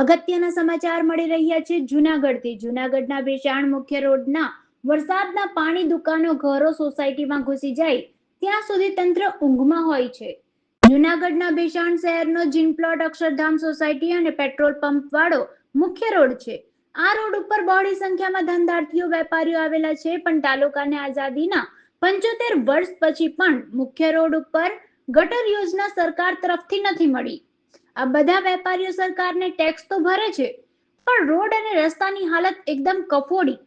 અગત્યના સમાચાર મળી રહ્યા છે જુનાગઢથી. જુનાગઢના વેચાણ મુખ્ય રોડના વરસાદના પાણી દુકાનો ઘરો સોસાયટીમાં ઘૂસી જાય, ત્યાં સુધી તંત્ર ઊંઘમાં હોય છે. જુનાગઢના ભેસાણ શહેરનો જીન પ્લોટ અક્ષરધામ સોસાયટી અને પેટ્રોલ પંપ વાળો મુખ્ય રોડ છે. આ રોડ ઉપર બહોળી સંખ્યામાં ધંધાર્થીઓ, વેપારીઓ આવેલા છે, પણ તાલુકાને આઝાદીના પંચોતેર વર્ષ પછી પણ મુખ્ય રોડ ઉપર ગટર યોજના સરકાર તરફથી નથી મળી. આ બધા વેપારીઓ સરકારને ટેક્સ તો ભરે છે, પણ રોડ અને રસ્તાની હાલત એકદમ કફોડી.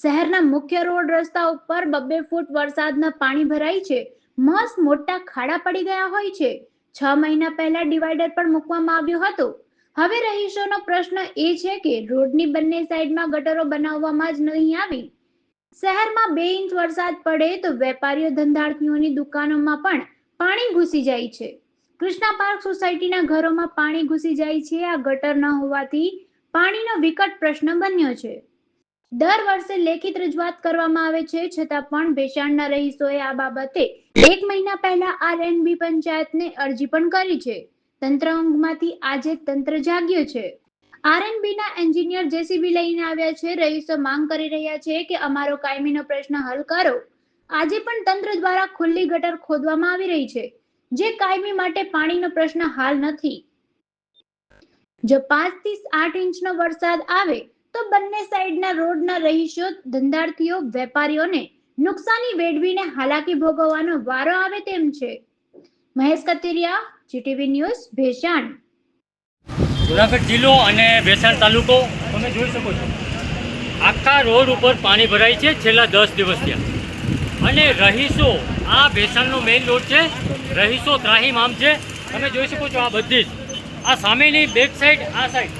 શહેરના મુખ્ય રોડ રસ્તા ઉપર બબ્બે ફૂટ વરસાદના પાણી ભરાય છે, મસ્ત મોટા ખાડા પડી ગયા હોય છે. છ મહિના પહેલા ડિવાઈડર પણ મૂકવામાં આવ્યું હતું. હવે રહીશોનો પ્રશ્ન એ છે કે રોડની બંને સાઈડમાં ગટરો બનાવવામાં જ નહીં આવી. શહેરમાં બે ઇંચ વરસાદ પડે તો વેપારીઓ ધંધાર્થીઓની દુકાનોમાં પણ પાણી ઘૂસી જાય છે. કૃષ્ણા પાર્ક સોસાયટીના ઘરોમાં પાણી ઘૂસી જાય છે. આ ગટર ન હોવાથી પાણીનો વિકટ પ્રશ્ન બન્યો છે. દર વર્ષે લેખિત રજૂઆત કરવામાં આવે છે. છતાં પણ ભેસાણના રહીશોએ આ બાબતે એક મહિના પહેલા આરએનબી પંચાયતને અરજી પણ કરી છે. તંત્ર ઊંઘમાંથી આજે તંત્ર જાગ્યું છે. આરએનબીના એન્જિનિયર જેસીબી લઈને આવ્યા છે. રહીશો માંગ કરી રહ્યા છે કે અમારો કાયમીનો પ્રશ્ન હલ કરો. આજે પણ તંત્ર દ્વારા ખુલ્લી ગટર ખોદવામાં આવી રહી છે. જે કાયમી માટે પાણીનો પ્રશ્ન હાલ નથી. જો પાંચથી આઠ ઇંચનો વરસાદ આવે, તો બંને સાઈડના રોડના રહીશો, ધંધાર્થીઓ, વેપારીઓને નુકસાની વેડવીને હાલાકી ભોગવવાનો વારો આવે તેમ છે. Mahesh Kateriya, GTV news, Bhesan. Junagadh જિલ્લો અને ભેસાણ તાલુકો તમે જોઈ શકો છો. આખા રોડ ઉપર પાણી ભરાય છે છેલ્લા દસ દિવસથી અને રહીશો, આ ભેસાણનો મેઇન રોડ છે રહીશો ત્રાહીમ આમ છે. તમે જોઈ શકો છો આ બધી જ. આ સામેની બેક સાઈડ આ સાઈડ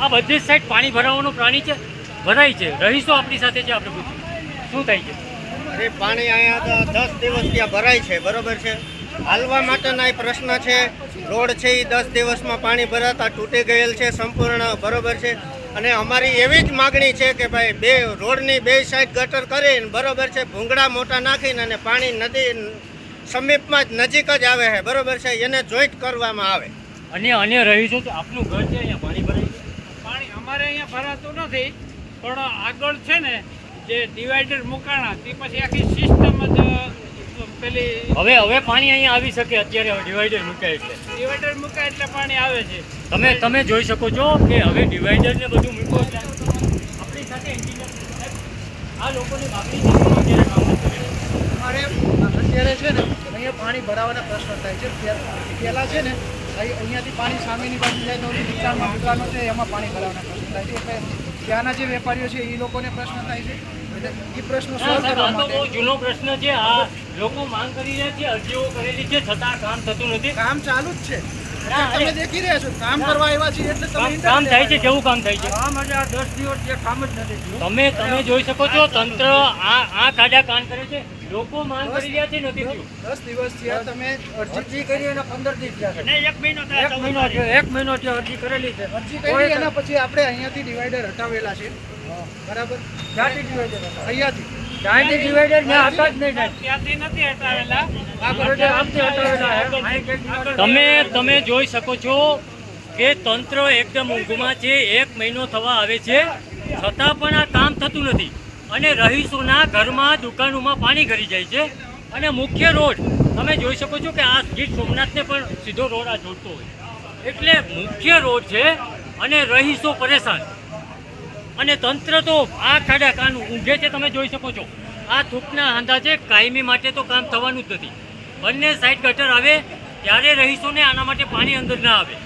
આ બધી જ સાઈડ પાણી ભરાવાનું પ્રાણી છે. ભરાય છે. રહીશો આપણી સાથે છે, આપણે પૂછ્યું શું થાય છે? અરે, પાણી અહીંયા દસ દિવસ ત્યાં ભરાય છે. બરોબર છે? હાલવા માટેના એ પ્રશ્ન છે. રોડ છે એ દસ દિવસમાં પાણી ભરાતા તૂટી ગયેલ છે સંપૂર્ણ. બરોબર છે? અને અમારી એવી જ માગણી છે કે ભાઈ, બે રોડની બે સાઈડ ગટર કરીને બરોબર છે, ભૂંગળા મોટા નાખીને અને પાણી નદી સમીપમાં જ નજીક જ આવે છે. બરોબર છે? એને જોઈન્ટ કરવામાં આવે. અન્ય અન્ય રહીશો છે આપનું ઘર છે અહીંયા પાણી ભરાય છે પાણી અમારે અહીંયા ભરાતું નથી પણ આગળ છે ને જે ડિવાઈડર મુકાણા તે પછી આખી સિસ્ટમ જ પેલી હવે હવે પાણી અહીંયા આવી શકે અત્યારે હવે ડિવાઈડર મૂકાય એટલે ડિવાઈડર મુકાય એટલે પાણી આવે છે. તમે તમે જોઈ શકો છો કે હવે ડિવાઈડર ને બધું મૂકો છે. આપણી સાથે એન્જિનિયર આ લોકોની માગણી છે. અત્યારે કામ નથી કરી રહ્યા. અમારે અત્યારે છે ને પાણી ભરાવાના પ્રશ્ન થાય છે. પહેલાં છે ને અહીં- અહીંયાથી પાણી સામેની બાજુ જાય તો દુકાનમાં દુકાનો છે એમાં પાણી ભરાવાના પ્રશ્ન થાય છે. એટલે ત્યાંના જે વેપારીઓ છે એ લોકોને પ્રશ્ન થાય છે. એ પ્રશ્ન સોલ્વ કરવા બહુ જૂનો પ્રશ્ન છે. આ લોકો માંગ કરી રહ્યા છે અરજીઓ કરેલી છે છતાં કામ થતું નથી. કામ ચાલુ જ છે. તમે દેખી રહ્યા છો કામ કરવા આવ્યા છીએ એટલે તમે કામ કામ થાય છે કેવું કામ થાય છે. આજે આ દસ દિવસ જે કામ જ નથી તમે તમે જોઈ શકો છો તંત્ર આ આ કાઢા કામ કરે છે. લોકો માંગ કરી રહ્યા છે નથી થયું દસ દિવસ થયા તમે અરજી કરી અને પંદર દિવસ થયા. છે. અને એક મહિનો થાય એક મહિનો થયો, એક મહિનો થયો અરજી કરેલી છે. અરજી કરી એના પછી આપણે અહીંયાથી ડિવાઈડર હટાવેલા છે. બરાબર? જાતિ હતા? અહીંયાથી. જાતિ divider ને હતા જ નહીં. ત્યાંથી નથી હટાવેલા? તમે તમે જોઈ શકો છો કે તંત્ર એકદમ ઊંઘમાં છે. એક મહિનો થવા આવે છે. છતાં પણ આ કામ થતું નથી. અને રહીશોના ઘરમાં, દુકાનોમાં પાણી ઘરી જાય છે. અને મુખ્ય રોડ, તમે જોઈ શકો છો કે આ ગીર સોમનાથને પણ સીધો રોડ આ જોડતો હોય. એટલે મુખ્ય રોડ છે અને રહીશો પરેશાન. અને તંત્ર તો આ ખાડા કાન ઊંઘે છે, તમે જોઈ શકો છો. આ થૂકના આંધા છે, કાયમી માટે તો કામ થવાનું જ નથી. બંને સાઈડ ગટર આવે, ત્યારે રહીશોને આના માટે પાણી અંદર ના આવે.